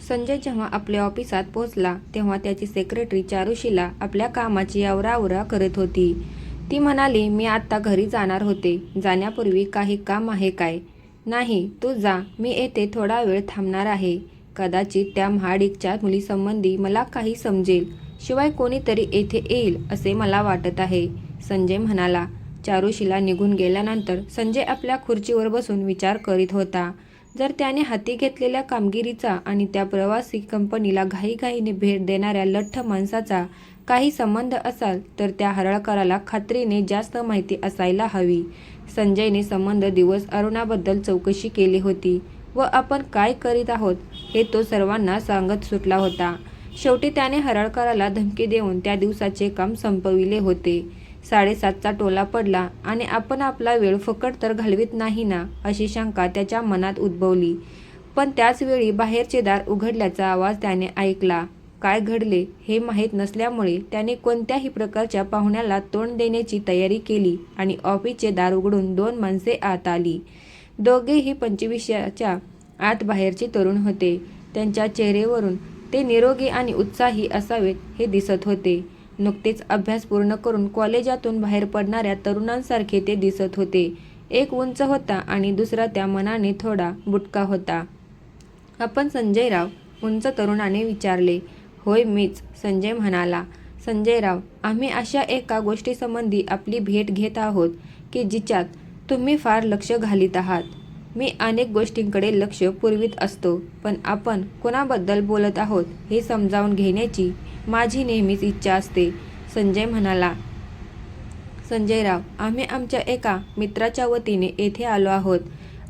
संजय जेव्हा आपल्या ऑफिसात पोहोचला तेव्हा त्याची सेक्रेटरी चारुशीला आपल्या कामाची आवराआवरा करत होती. ती म्हणाली मी आत्ता घरी जाणार होते. जाण्यापूर्वी काही काम आहे काय? नाही तू जा. मी येथे थोडा वेळ थांबणार आहे. कदाचित त्या महाडिकच्या मुलीसंबंधी मला काही समजेल. शिवाय कोणीतरी येथे येईल असे मला वाटत आहे. संजय म्हणाला. चारुशीला निघून गेल्यानंतर संजय आपल्या खुर्चीवर बसून विचार करीत होता. जर त्याने हाती घेतलेल्या कामगिरीचा आणि त्या प्रवासी कंपनीला घाईघाईने भेट देणाऱ्या लठ्ठ माणसाचा काही संबंध असाल तर त्या हरळकराला खात्रीने जास्त माहिती असायला हवी. संजयने संबंध दिवस अरुणाबद्दल चौकशी केली होती व आपण काय करीत आहोत हे तो सर्वांना सांगत सुटला होता. शेवटी त्याने हरळकराला धमकी देऊन त्या दिवसाचे काम संपविले होते. साडेसातचा टोला पडला आणि आपण आपला वेळ फकट तर घालवित नाही ना अशी शंका त्याच्या मनात उद्भवली. पण त्याचवेळी बाहेरचे दार उघडल्याचा आवाज त्याने ऐकला. काय घडले हे माहीत नसल्यामुळे त्याने कोणत्याही प्रकारच्या पाहुण्याला तोंड देण्याची तयारी केली आणि ऑफिसचे दार उघडून दोन माणसे आत आली. दोघेही पंचवीसच्या आत बाहेरचे तरुण होते. त्यांच्या चेहऱ्यावरून ते निरोगी आणि उत्साही असावेत हे दिसत होते. नुकतेच अभ्यास पूर्ण करून कॉलेजातून बाहेर पडणाऱ्या तरुणांसारखे ते दिसत होते. एक उंच होता आणि दुसरा त्या मनाने थोडा बुटका होता. आपण संजयराव उंच तरुणाने विचारले होय मीच संजय म्हणाला. संजयराव आम्ही अशा एका गोष्टीसंबंधी आपली भेट घेत आहोत की जिच्यात तुम्ही फार लक्ष घालीत आहात. मी अनेक गोष्टींकडे लक्ष पुरवीत असतो पण आपण कोणाबद्दल बोलत आहोत हे समजावून घेण्याची माझी नेहमीच इच्छा असते. संजय म्हणाला संजयराव आम्ही आमच्या एका मित्राच्या वतीने येथे आलो आहोत.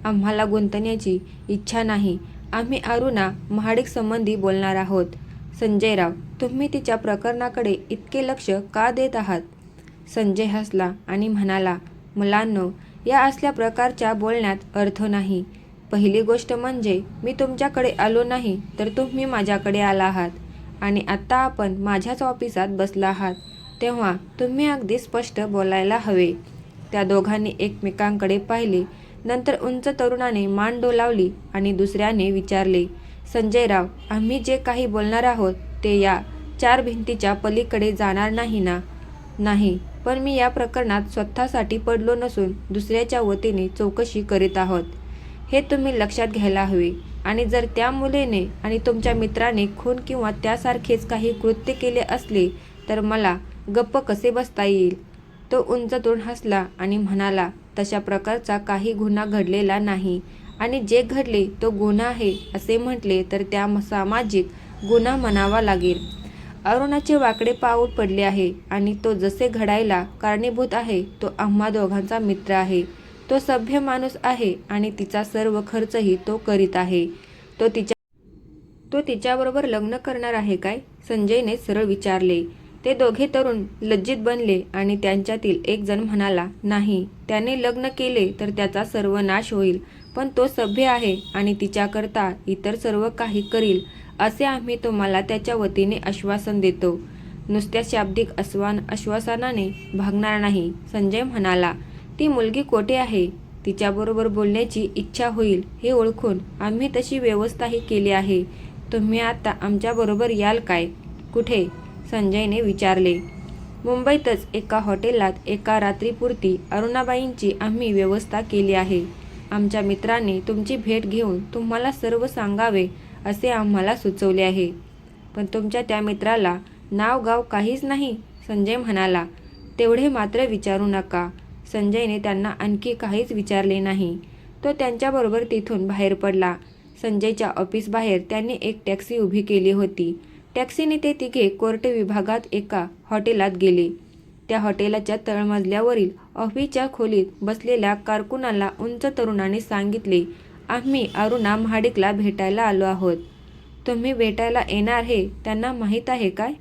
आम्हाला गुंतण्याची इच्छा नाही. आम्ही अरुणा महाडिक संबंधी बोलणार आहोत. संजयराव तुम्ही तिच्या प्रकरणाकडे इतके लक्ष का देत आहात? संजय हसला आणि म्हणाला मुलांनो या असल्या प्रकारच्या बोलण्यात अर्थ नाही. पहिली गोष्ट म्हणजे मी तुमच्याकडे आलो नाही तर तुम्ही माझ्याकडे आला आहात. आणि आत्ता आपण माझ्याच ऑफिसात बसला आहात तेव्हा तुम्ही अगदी स्पष्ट बोलायला हवे. त्या दोघांनी एकमेकांकडे पाहिले. नंतर उंच तरुणाने मान डोलावली आणि दुसऱ्याने विचारले संजयराव आम्ही जे काही बोलणार आहोत ते या चार भिंतीच्या पलीकडे जाणार नाही ना? नाही पण मी या प्रकरणात स्वतःसाठी पडलो नसून दुसऱ्याच्या वतीने चौकशी करीत आहोत. हे तुम्ही लक्षात घ्यायला हवे. आणि जर त्या मुलीने आणि तुमच्या मित्राने खून किंवा त्यासारखेच काही कृत्य केले असले तर मला गप्प कसे बसता येईल? तो उंच तोंड हसला आणि म्हणाला तशा प्रकारचा काही गुन्हा घडलेला नाही. आणि जे घडले तो गुन्हा आहे असे म्हटले तर त्या सामाजिक गुन्हा म्हणावा लागेल. अरुणाचे वाकडे पाऊल पडले आहे आणि तो जसे घडायला कारणीभूत आहे तो आम्हा दोघांचा मित्र आहे. तो सभ्य माणूस आहे आणि तिचा सर्व खर्चही तो करीत आहे. तो तिच्या तो तिच्याबरोबर लग्न करणार आहे काय? संजयने सरळ विचारले. ते दोघे तरुण लज्जित बनले आणि त्यांच्यातील एक जण म्हणाला नाही त्याने लग्न केले तर त्याचा सर्वनाश होईल पण तो सभ्य आहे आणि तिच्याकरता इतर सर्व काही करील असे आम्ही तुम्हाला त्याच्या वतीने आश्वासन देतो. नुसत्या शाब्दिक अस्वान आश्वासनाने भागणार नाही संजय म्हणाला. ती मुलगी कोठे आहे? तिच्याबरोबर बोलण्याची इच्छा होईल हे ओळखून आम्ही तशी व्यवस्थाही केली आहे. तुम्ही आता आमच्याबरोबर याल काय? कुठे? संजयने विचारले. मुंबईतच एका हॉटेलात एका रात्रीपुरती अरुणाबाईंची आम्ही व्यवस्था केली आहे. आमच्या मित्राने तुमची भेट घेऊन तुम्हाला सर्व सांगावे असे आम्हाला सुचवले आहे. पण तुमच्या त्या मित्राला नाव गाव काहीच नाही संजय म्हणाला. तेवढे मात्र विचारू नका. संजयने त्यांना आणखी काहीच विचारले नाही. तो त्यांच्याबरोबर तिथून बाहेर पडला. संजयच्या ऑफिसबाहेर त्यांनी एक टॅक्सी उभी केली होती. टॅक्सीने ते तिघे कोर्ट विभागात एका हॉटेलात गेले. त्या हॉटेलाच्या तळमजल्यावरील ऑफिसच्या खोलीत बसलेल्या कारकुनाला उंच तरुणाने सांगितले आम्ही अरुणा महाडिकला भेटायला आलो आहोत. तुम्ही भेटायला येणार हे त्यांना माहीत आहे काय?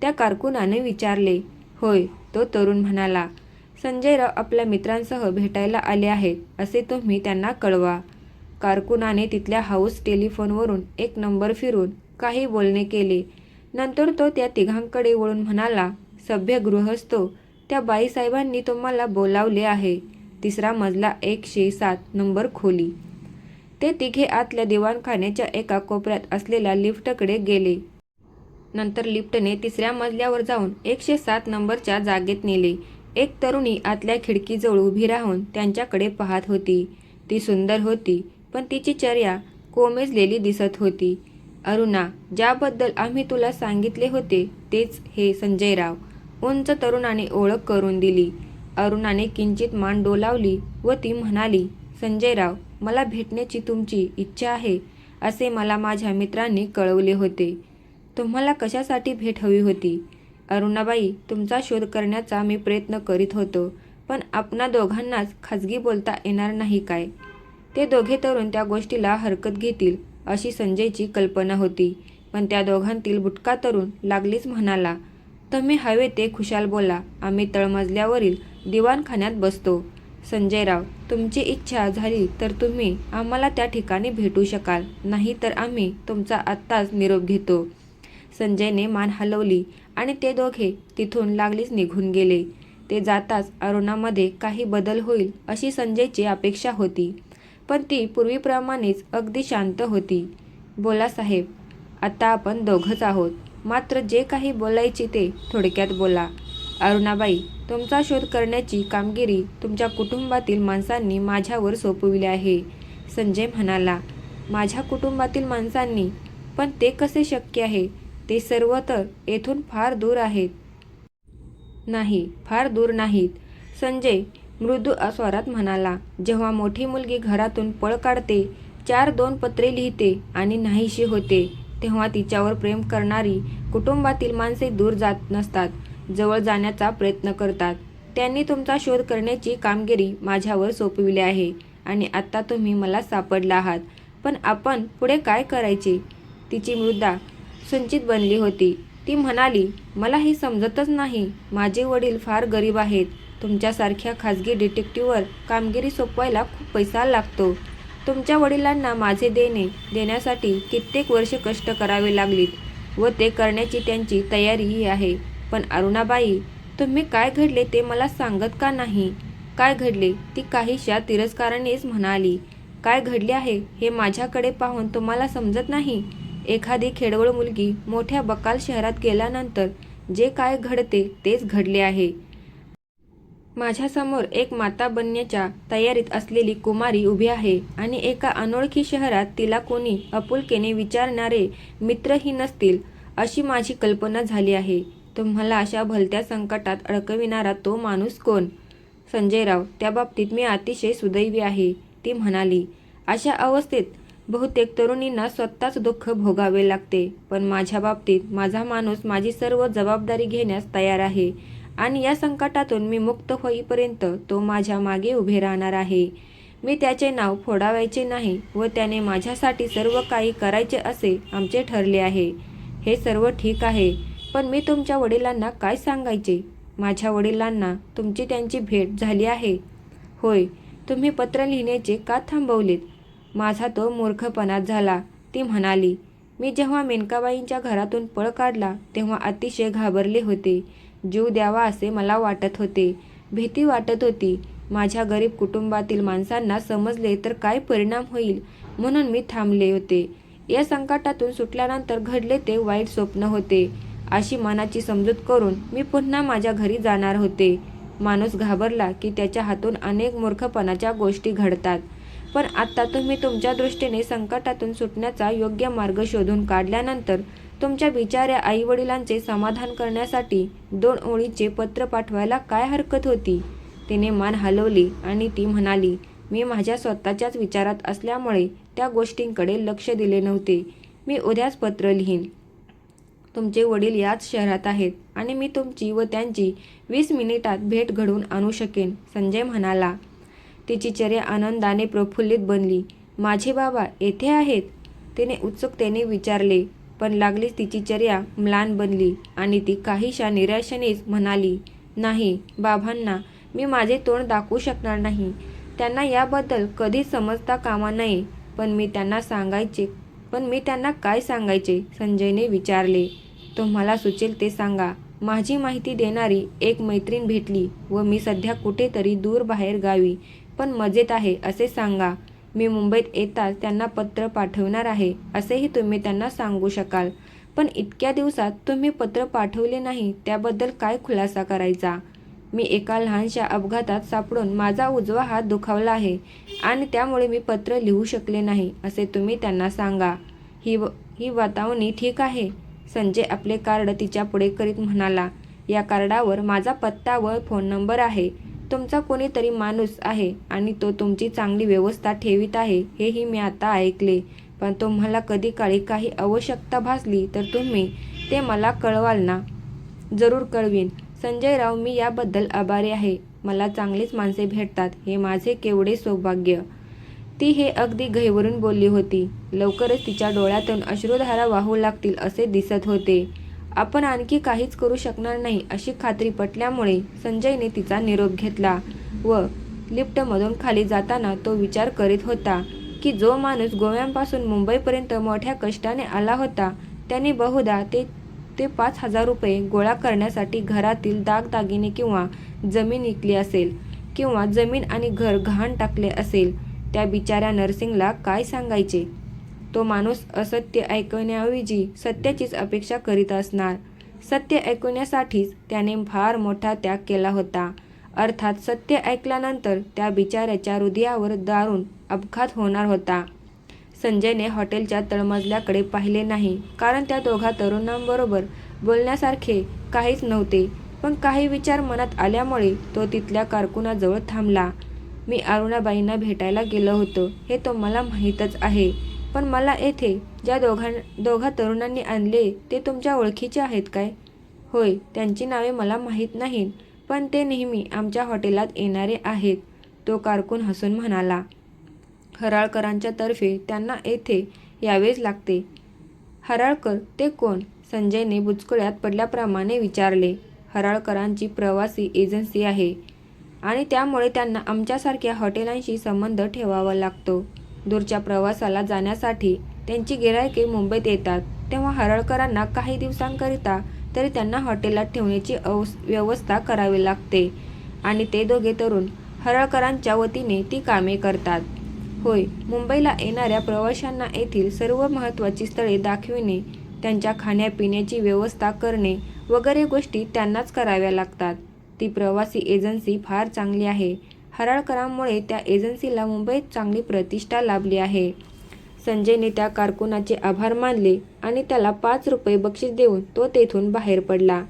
त्या कारकुनाने विचारले. होय तो तरुण म्हणाला. संजयराव आपल्या मित्रांसह भेटायला आले आहेत असे तुम्ही त्यांना कळवा. कारकुनाने तिथल्या हाऊस टेलिफोनवरून एक नंबर फिरून काही बोलणे केले. नंतर तो त्या तिघांकडे वळून म्हणाला सभ्य गृहस्थो त्या बाईसाहेबांनी तुम्हाला बोलावले आहे. तिसरा मजला एकशे सात नंबर खोली. ते तिघे आतल्या दिवाणखान्याच्या एका कोपऱ्यात असलेल्या लिफ्टकडे गेले. नंतर लिफ्टने तिसऱ्या मजल्यावर जाऊन एकशे सात नंबरच्या जागेत नेले. एक तरुणी आतल्या खिडकीजवळ उभी राहून त्यांच्याकडे पाहत होती. ती सुंदर होती पण तिची चर्या कोमेजलेली दिसत होती. अरुणा ज्याबद्दल आम्ही तुला सांगितले होते तेच हे संजयराव उंच तरुणाने ओळख करून दिली. अरुणाने किंचित मान डोलावली व ती म्हणाली संजयराव मला भेटण्याची तुमची इच्छा आहे असे मला माझ्या मित्रांनी कळवले होते. तुम्हाला कशासाठी भेट हवी होती? अरुणाबाई तुमचा शोध करण्याचा मी प्रयत्न करीत होतो पण आपणा दोघांनाच खाजगी बोलता येणार नाही काय? ते दोघे तरुण त्या गोष्टीला हरकत घेतील अशी संजयची कल्पना होती. पण त्या दोघांतील बुटका तरुण लागलीच म्हणाला तुम्ही हवे ते खुशाल बोला आम्ही तळमजल्यावरील दिवाणखान्यात बसतो. संजयराव तुमची इच्छा झाली तर तुम्ही आम्हाला त्या ठिकाणी भेटू शकाल नाही तर आम्ही तुमचा आत्ताच निरोप घेतो. संजयने मान हलवली आणि ते दोघे तिथून लागलीच निघून गेले. ते जाताच अरुणामध्ये काही बदल होईल अशी संजयची अपेक्षा होती. पण ती पूर्वीप्रमाणेच अगदी शांत होती. बोला साहेब आता आपण दोघंच आहोत. मात्र जे काही बोलायचे ते थोडक्यात बोला. अरुणाबाई तुमचा शोध करण्याची कामगिरी तुमच्या कुटुंबातील माणसांनी माझ्यावर सोपविली आहे. संजय म्हणाला. माझ्या कुटुंबातील माणसांनी? पण ते कसे शक्य आहे? ते सर्व तर येथून फार दूर आहेत. नाही फार दूर नाहीत. संजय मृदू स्वरात म्हणाला जेव्हा मोठी मुलगी घरातून पळ काढते चार दोन पत्रे लिहिते आणि नाहीशी होते तेव्हा तिच्यावर प्रेम करणारी कुटुंबातील माणसे दूर जात नसतात जवळ जाण्याचा प्रयत्न करतात. त्यांनी तुमचा शोध करण्याची कामगिरी माझ्यावर सोपविली आहे आणि आत्ता तुम्ही मला सापडला आहात. पण आपण पुढे काय करायचे? तिची मृदा संचित बनली होती. ती म्हणाली मला हे समजतच नाही. माझे वडील फार गरीब आहेत. तुमच्यासारख्या खाजगी डिटेक्टिव्हवर कामगिरी सोपवायला खूप पैसा लागतो. तुमच्या वडिलांना माझे देणे देण्यासाठी कित्येक वर्ष कष्ट करावे लागलीत व ते करण्याची त्यांची तयारीही आहे. पण अरुणाबाई तुम्ही काय घडले ते मला सांगत का नाही? काय घडले? ती काहीशा तिरस्कारानेच म्हणाली काय घडले आहे हे माझ्याकडे पाहून तुम्हाला समजत नाही? एखादी खेडवळ मुलगी मोठ्या बकाल शहरात गेल्यानंतर जे काय घडते तेच घडले आहे. माझ्यासमोर एक माता बनण्याच्या तयारीत असलेली कुमारी उभी आहे आणि एका अनोळखी शहरात तिला कोणी अपुलकेने विचारणारे मित्रही नसतील अशी माझी कल्पना झाली आहे. तुम्हाला अशा भलत्या संकटात अडकविणारा तो माणूस कोण? संजयराव त्या बाबतीत मी अतिशय सुदैवी आहे ती म्हणाली. अशा अवस्थेत बहुतेक तरुणींना स्वतःच दुःख भोगावे लागते. पण माझ्या बाबतीत माझा माणूस माझी सर्व जबाबदारी घेण्यास तयार आहे आणि या संकटातून मी मुक्त होईपर्यंत तो माझ्या मागे उभे राहणार आहे. मी त्याचे नाव फोडावायचे नाही व त्याने माझ्यासाठी सर्व काही करायचे असे आमचे ठरले आहे. हे सर्व ठीक आहे पण मी तुमच्या वडिलांना काय सांगायचे? माझ्या वडिलांना तुमची त्यांची भेट झाली आहे. होय तुम्ही पत्र लिहिण्याचे का थांबवलेत? माझा तो मूर्खपणात झाला. ती म्हणाली मी जेव्हा मेनकाबाईंच्या घरातून पळ काढला तेव्हा अतिशय घाबरले होते. जीव द्यावा असे मला वाटत होते. भीती वाटत होती. माझ्या गरीब कुटुंबातील माणसांना समजले तर काय परिणाम होईल? म्हणून मी थांबले होते. या संकटातून सुटल्यानंतर घडले ते वाईट स्वप्न होते. अशी मनाची समजूत करून मी पुन्हा माझ्या घरी जाणार होते. माणूस घाबरला की त्याच्या हातून अनेक मूर्खपणाच्या गोष्टी घडतात. पण आता तुम्ही तुमच्या दृष्टीने संकटातून सुटण्याचा योग्य मार्ग शोधून काढल्यानंतर तुमच्या बिचाऱ्या आईवडिलांचे समाधान करण्यासाठी दोन ओळीचे पत्र पाठवायला काय हरकत होती? तिने मान हलवली आणि ती म्हणाली मी माझ्या स्वतःच्याच विचारात असल्यामुळे त्या गोष्टींकडे लक्ष दिले नव्हते. मी उद्याच पत्र लिहीन. तुमचे वडील याच शहरात आहेत आणि मी तुमची व त्यांची वीस मिनिटात भेट घडवून आणू शकेन संजय म्हणाला. तिची चर्या आनंदाने प्रफुल्लित बनली. माझे बाबा येथे आहेत? तिने उत्सुकतेने विचारले पण लागलीच तिची चर्या म्लान बनली आणि ती काहीशा निराशेनेच म्हणाली नाही बाबांना मी माझे तोंड दाखवू शकणार नाही. त्यांना याबद्दल कधीच समजता कामा नये पण मी त्यांना सांगायचे पण मी त्यांना काय सांगायचे? संजयने विचारले. तुम्हाला सुचेल ते सांगा. माझी माहिती देणारी एक मैत्रीण भेटली व मी सध्या कुठेतरी दूर बाहेर गावी. पण मजेत आहे असे सांगा. मी मुंबईत येताच त्यांना पत्र पाठवणार आहे असेही तुम्ही त्यांना सांगू शकाल. पण इतक्या दिवसात तुम्ही पत्र पाठवले नाही त्याबद्दल काय खुलासा करायचा? मी एका लहानशा अपघातात सापडून माझा उजवा हात दुखावला आहे आणि त्यामुळे मी पत्र लिहू शकले नाही असे तुम्ही त्यांना सांगा. ही व ही वातावणी ठीक आहे? संजय आपले कार्ड तिच्या पुढे करीत म्हणाला. या कार्डावर माझा पत्ता व फोन नंबर आहे. तुमचा कोणीतरी माणूस आहे आणि तो तुमची चांगली व्यवस्था ठेवीत आहे हेही मी आता ऐकले. पण तुम्हाला कधी काळी काही आवश्यकता भासली तर तुम्ही ते मला कळवाल ना? जरूर कळवीन. संजय राव मी याबद्दल आभारी आहे. मला चांगलीच माणसे भेटतात हे माझे केवढे सौभाग्य. ती हे अगदी घैवरून बोलली होती. लवकरच तिच्या डोळ्यातून अश्रुधारा वाहू लागतील असे दिसत होते. आपण आणखी काहीच करू शकणार नाही अशी खात्री पटल्यामुळे संजयने तिचा निरोप घेतला व लिफ्टमधून खाली जाताना तो विचार करीत होता की जो माणूस गोव्यापासून मुंबईपर्यंत मोठ्या कष्टाने आला होता त्याने बहुधा ते ते पाच हजार रुपये गोळा करण्यासाठी घरातील दागदागिने किंवा जमीन विकली असेल किंवा जमीन आणि घर घाण टाकले असेल. त्या बिचाऱ्या नर्सिंगला काय सांगायचे? तो माणूस असत्य ऐकण्याऐवजी सत्याचीच अपेक्षा करीत असणार. सत्य ऐकण्यासाठीच त्याने फार मोठा त्याग केला होता. अर्थात सत्य ऐकल्यानंतर त्या बिचाऱ्याच्या हृदयावर दारुण अपघात होणार होता. संजयने हॉटेलच्या तळमजल्याकडे पाहिले नाही कारण त्या दोघा तरुणांबरोबर बोलण्यासारखे काहीच नव्हते. पण काही विचार मनात आल्यामुळे तो तिथल्या कारकुनाजवळ थांबला. मी अरुणाबाईंना भेटायला गेलो होतो. हे तुम्हाला माहीतच आहे. पण मला येथे ज्या दोघां दोघा तरुणांनी आणले ते तुमच्या ओळखीचे आहेत काय? होय त्यांची नावे मला माहीत नाहीत पण ते नेहमी आमच्या हॉटेलात येणारे आहेत तो कारकून हसून म्हणाला. हराळकरांच्या तर्फे त्यांना येथे यावेच लागते. हराळकर ते कोण? संजयने बुचकुळ्यात पडल्याप्रमाणे विचारले. हराळकरांची प्रवासी एजन्सी आहे आणि त्यामुळे त्यांना आमच्यासारख्या हॉटेलांशी संबंध ठेवावा लागतो. दूरच्या प्रवासाला जाण्यासाठी त्यांची गिरायके मुंबईत येतात. तेव्हा हरळकरांना काही दिवसांकरिता तरी त्यांना हॉटेलात ठेवण्याची अवस व्यवस्था करावी लागते. आणि ते दोघे तरुण हरळकरांच्या वतीने ती कामे करतात. होय मुंबईला येणाऱ्या प्रवाशांना येथील सर्व महत्त्वाची स्थळे दाखविणे त्यांच्या खाण्यापिण्याची व्यवस्था करणे वगैरे गोष्टी त्यांनाच कराव्या लागतात. ती प्रवासी एजन्सी फार चांगली आहे. हराळकरांमुळे त्या एजन्सीला मुंबईत चांगली प्रतिष्ठा लाभली आहे. संजयने त्या कारकुनाचे आभार मानले आणि त्याला पाच रुपये बक्षीस देऊन तो तेथून बाहेर पडला.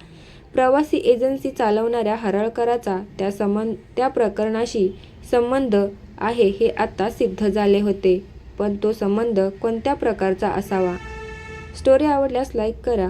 प्रवासी एजन्सी चालवणाऱ्या हराळकराचा त्या संबंध त्या प्रकरणाशी संबंध आहे हे आता सिद्ध झाले होते पण तो संबंध कोणत्या प्रकारचा असावा? स्टोरी आवडल्यास लाईक करा.